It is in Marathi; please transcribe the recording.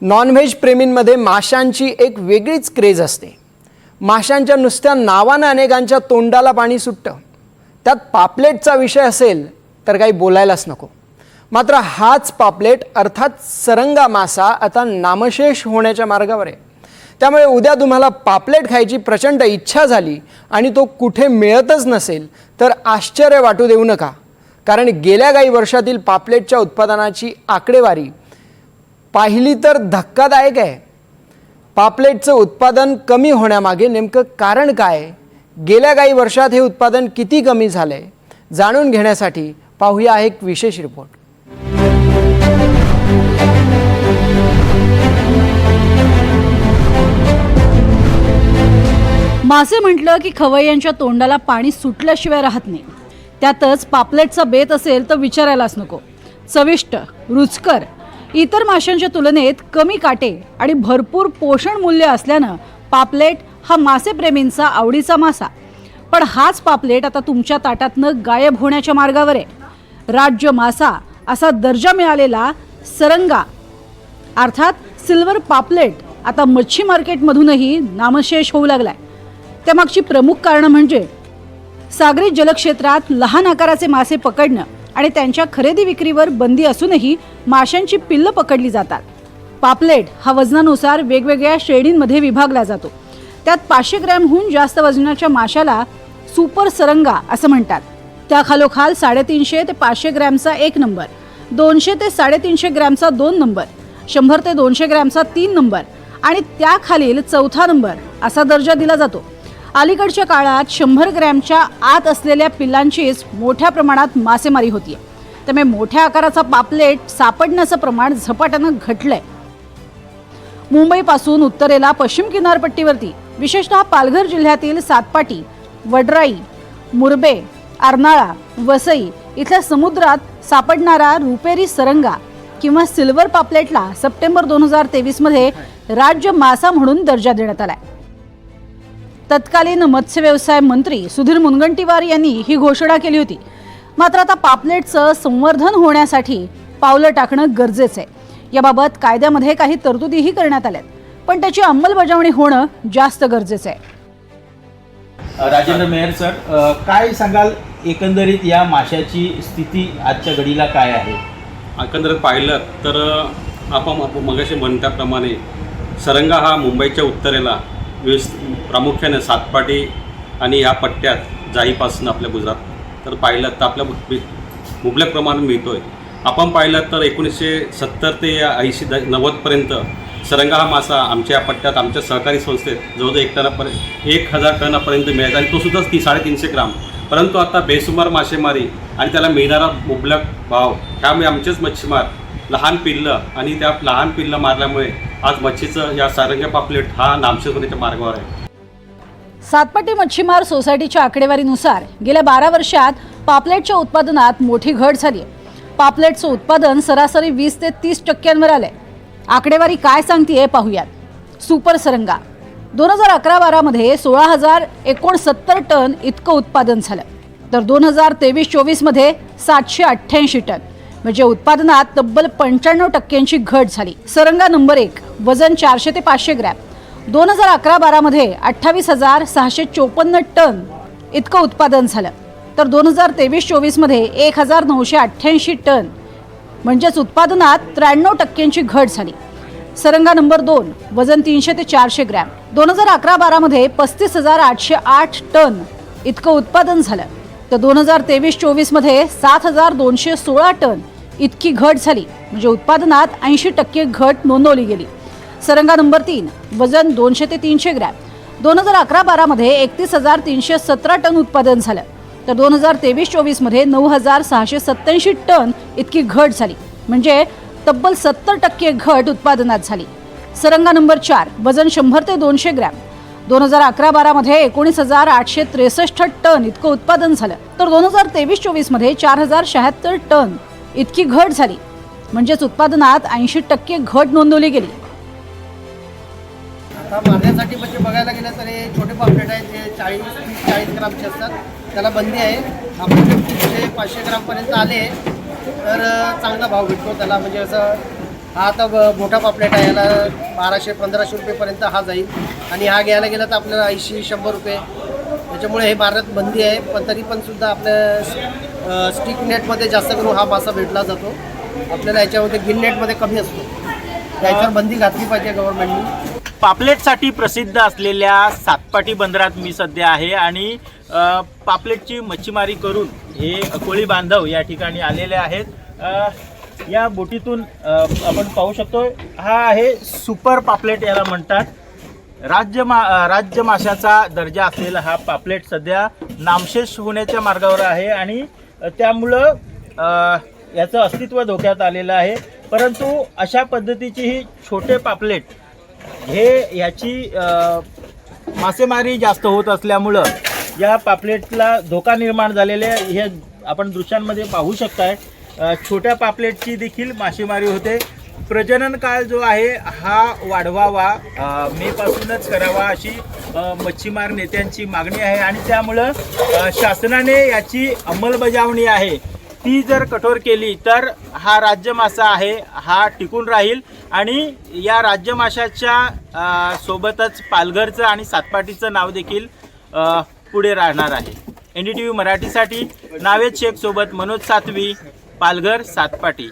नॉनव्हेज प्रेमींमध्ये माशांची एक वेगळीच क्रेज असते. माशांच्या नुसत्या नावानं अनेकांच्या तोंडाला पाणी सुटतं. त्यात पापलेटचा विषय असेल तर काही बोलायलाच नको. मात्र हाच पापलेट अर्थात सरंगा मासा आता नामशेष होण्याच्या मार्गावर आहे. त्यामुळे उद्या तुम्हाला पापलेट खायची प्रचंड इच्छा झाली आणि तो कुठे मिळतच नसेल तर आश्चर्य वाटू देऊ नका. कारण गेल्या काही वर्षातील पापलेटच्या उत्पादनाची आकडेवारी पाहिली तर धक्कादायक आहे. पापलेटचं उत्पादन कमी होण्यामागे नेमकं कारण काय? गेल्या काही वर्षात हे उत्पादन किती कमी झालं आहे जाणून घेण्यासाठी पाहूया एक विशेष रिपोर्ट. मासे म्हटलं की खवय्यांच्या तोंडाला पाणी सुटल्याशिवाय राहत नाही. त्यातच पापलेटचा बेत असेल तर विचारायलाच नको. चविष्ट रुचकर इतर माशांच्या तुलनेत कमी काटे आणि भरपूर पोषण मूल्य असल्यानं पापलेट हा मासेप्रेमींचा आवडीचा मासा. पण हाच पापलेट आता तुमच्या ताटातनं गायब होण्याच्या मार्गावर आहे. राज्य मासा असा दर्जा मिळालेला सरंगा. अर्थात सिल्वर पापलेट आता मच्छी मार्केटमधूनही नामशेष होऊ लागलाय. त्यामागची प्रमुख कारणं म्हणजे सागरी जलक्षेत्रात लहान आकाराचे मासे पकडणं. आणि त्यांच्या खरेदी विक्रीवर बंदी असूनही माशांची पिल्लं पकडली जातात. पापलेट हा वजनानुसार वेगवेगळ्या श्रेणींमध्ये विभागला जातो. त्यात पाचशे ग्रॅमहून जास्त वजनाच्या माशाला सुपर सरंगा असं म्हणतात. त्याखालोखाल साडेतीनशे ते पाचशे ग्रॅमचा एक नंबर दोनशे ते साडेतीनशे ग्रॅमचा दोन नंबर शंभर ते दोनशे ग्रॅमचा तीन नंबर आणि त्याखालील चौथा नंबर असा दर्जा दिला जातो. अलीकडच्या काळात शंभर ग्रॅमच्या आत असलेल्या पिल्लांचीच मोठ्या प्रमाणात मासेमारी होती त्यामुळे मोठ्या आकाराचा पापलेट सापडण्याचं प्रमाण झपाट्यानं घटलंय. मुंबईपासून उत्तरेला पश्चिम किनारपट्टीवरती विशेषतः पालघर जिल्ह्यातील सातपाटी वडराई मुरबे अर्नाळा वसई इथल्या समुद्रात सापडणारा रुपेरी सरंगा किंवा सिल्वर पापलेटला सप्टेंबर दोन हजार तेवीसमध्ये राज्य मासा म्हणून दर्जा देण्यात आलाय. तत्कालीन मत्स्य व्यवसाय मंत्री सुधीर मुनगंटीवार यांनी ही घोषणा केली होती. मात्र आता पापलेटचं संवर्धन होण्यासाठी पावलं टाकणं गरजेचं आहे. याबाबत कायद्यामध्ये काही तरतुदीही करण्यात आल्यात पण त्याची अंमलबजावणी होणं जास्त गरजेचं आहे. राजेंद्र मेहर सर काय सांगाल एकंदरीत या माशाची स्थिती आजच्या घडीला काय आहे? एकंदरीत पाहिलं तर आपण आपण मगाशी म्हणत्याप्रमाणे सरंगा हा मुंबईच्या उत्तरेला व्यवस्थित प्रामुख्याने सातपाटी आणि ह्या पट्ट्यात जाईपासून आपल्या गुजरात. तर पाहिलं तर आपल्या मुबलक प्रमाणात मिळतो आहे आपण पाहिलं तर एकोणीसशे सत्तर ते ऐंशी द नव्वदपर्यंत सरंगा हा मासा आमच्या या पट्ट्यात आमच्या सहकारी संस्थेत जवळजवळ एक टनापर्यंत एक हजार टनापर्यंत मिळायचा आणि तोसुद्धा ती साडेतीनशे ग्राम. परंतु आता बेसुमार मासेमारी आणि त्याला मिळणारा मुबलक भाव त्यामुळे आमचेच मच्छीमार लहान पिल्लं आणि त्या लहान पिल्लं मारल्यामुळे आज मच्छीचं या सारंग्या पापलेट हा नामशेष होण्याच्या मार्गावर आहे. सातपाटी मच्छीमार सोसायटीच्या आकडेवारीनुसार गेल्या बारा वर्षात पापलेटच्या उत्पादनात मोठी घट झाली आहे. पापलेटचं उत्पादन सरासरी वीस ते तीस टक्क्यांवर आलंय. आकडेवारी काय सांगतेय पाहूयात. सुपर सरंगा. दोन हजार अकरा बारामध्ये सोळा हजार एकोणसत्तर टन इतकं उत्पादन झालं. तर दोन हजार तेवीस चोवीसमध्ये सातशे अठ्ठ्याऐंशी टन. म्हणजे उत्पादनात तब्बल पंच्याण्णव टक्क्यांची घट झाली. सरंगा नंबर एक. वजन चारशे ते पाचशे ग्रॅम. दोन हजार अकरा बारामध्ये अठ्ठावीस हजार सहाशे चोपन्न टन इतकं उत्पादन झालं. तर दोन हजार तेवीस चोवीसमध्ये एक हजार नऊशे अठ्ठ्याऐंशी टन म्हणजेच उत्पादनात त्र्याण्णव टक्क्यांची घट झाली. सरंगा नंबर दोन वजन तीनशे ते चारशे ग्रॅम. दोन हजार अकरा बारामध्ये पस्तीस हजार आठशे आठ टन इतकं उत्पादन झालं. तर दोन हजार तेवीस चोवीसमध्ये सात हजार दोनशे सोळा टन इतकी घट झाली. म्हणजे उत्पादनात ऐंशी टक्के घट नोंदवली गेली. सरंगा नंबर तीन वजन दोनशे ते तीनशे ग्रॅम. दोन हजार अकरा बारामध्ये एकतीस हजार तीनशे सतरा टन उत्पादन झालं. तर दोन हजार तेवीस चोवीसमध्ये नऊ हजार सहाशे सत्त्याऐंशी टन इतकी घट झाली. म्हणजे तब्बल सत्तर टक्के घट उत्पादनात झाली. सरंगा नंबर चार वजन शंभर ते दोनशे ग्रॅम. दोन हजार अकरा बारामध्ये एकोणीस हजार आठशे त्रेसष्ट टन इतकं उत्पादन झालं. तर दोन हजार तेवीस चोवीसमध्ये चार हजार शहात्तर टन इतकी घट झाली. म्हणजेच उत्पादनात ऐंशी टक्के घट नोंदवली गेली. हा मारण्यासाठी म्हणजे बघायला गेलं तर हे छोटे पापलेट आहेत जे चाळीस तीस चाळीस ग्रामचे असतात. त्याला बंदी आहे. आपण तीनशे पाचशे ग्रामपर्यंत आले तर चांगला भाव भेटतो त्याला. म्हणजे असं हा आता ब- मोठा पापलेट आहे. याला बाराशे पंधराशे रुपयेपर्यंत हा जाईल. आणि हा घ्यायला गेला तर आपल्याला ऐंशी शंभर रुपये. त्याच्यामुळे हे भारत बंदी आहे. पण तरी पण सुद्धा आपल्या स्टिक नेटमध्ये जास्त करून हा मासा भेटला जातो. आपल्याला याच्यामध्ये गिल नेटमध्ये कमी असतो. त्याच्यावर बंदी घातली पाहिजे गव्हर्नमेंटनी पापलेटसाठी प्रसिद्ध असलेल्या सातपाटी बंदरात मी सध्या आहे आणि पापलेटची मच्छीमारी करून हे कोळी बांधव या ठिकाणी आलेले आहेत. या बोटीतून आपण पाहू शकतो हा आहे सुपर पापलेट याला म्हणतात. राज्य मा राज्य माशाचा दर्जा असलेला हा पापलेट सध्या नामशेष होण्याच्या मार्गावर आहे आणि त्यामुळं याचं अस्तित्व धोक्यात आलेलं आहे. परंतु अशा पद्धतीची ही छोटे पापलेट हे याची मासेमारी जास्त होत असल्यामुळं या पापलेटला धोका निर्माण झालेले हे आपण दृश्यांमध्ये पाहू शकताय. छोट्या पापलेटची देखील मासेमारी होते. प्रजनन काळ जो आहे हा वाढवावा मेपासूनच करावा अशी मच्छीमार नेत्यांची मागणी आहे. आणि त्यामुळं शासनाने याची अंमलबजावणी आहे. ती जर कठोर केली तर हा राज्य मासा आहे हा टिकून राहील. आणि या राज्य माशाच्या सोबतच पालघरचं आणि सातपाटीचं नाव देखील पुढे राहणार आहे. एन डी टी व्ही मराठीसाठी नावेद शेख सोबत मनोज सातवी पालघर सातपाटी.